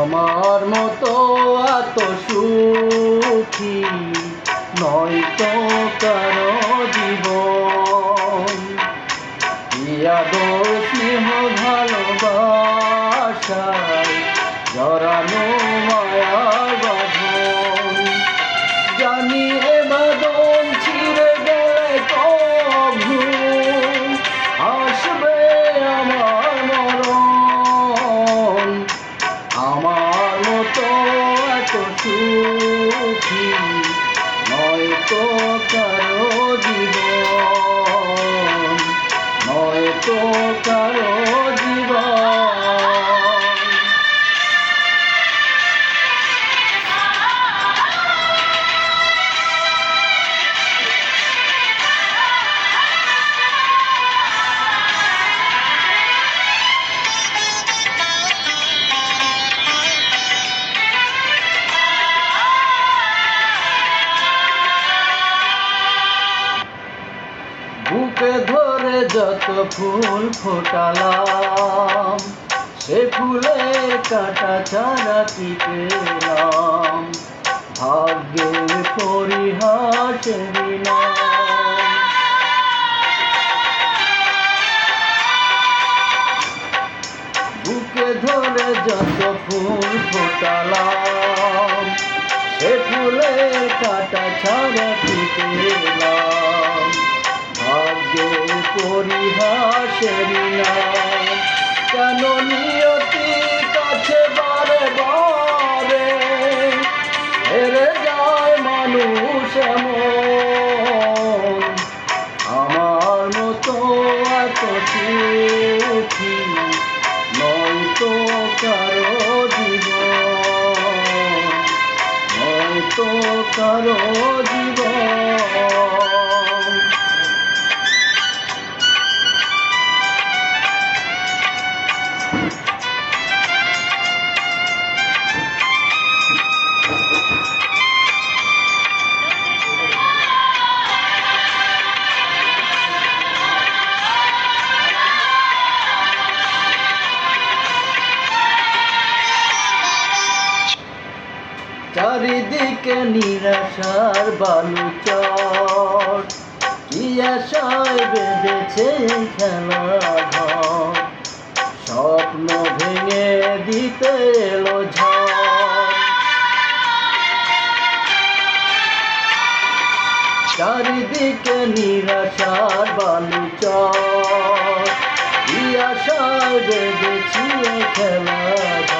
আমার মতো এত সুখী নয় তো কারও জীবন। ইয়াদর স্নেহ ভালোবাসায় জড়ানো বুকে ধরে যত ফুল ফোটালাম, সে ফুলের কাটা চারা পেলাম ভাগ্যের পরিহাসের নাম বুকে ধরে যত ফুল ফোটালাম, সে ফুলের কাটা ছাড়া পেলাম ভাগ্যের পরিহাসের নাম। কেন নিয়তি কাছে বারে বারে? হেরে যায় মানুষ এমন। আমার মতো এত সুখী নয়তো কারও জীবন। নয়তো কারও জীবন। চারিদিকে নিরাশার বালু চর কি আশায় বেঁধেছে খেলা ঘর স্বপ্ন ভেঙে দিতে এলো চারিদিকে নিরাশার বালু চর কি আশায় খেলা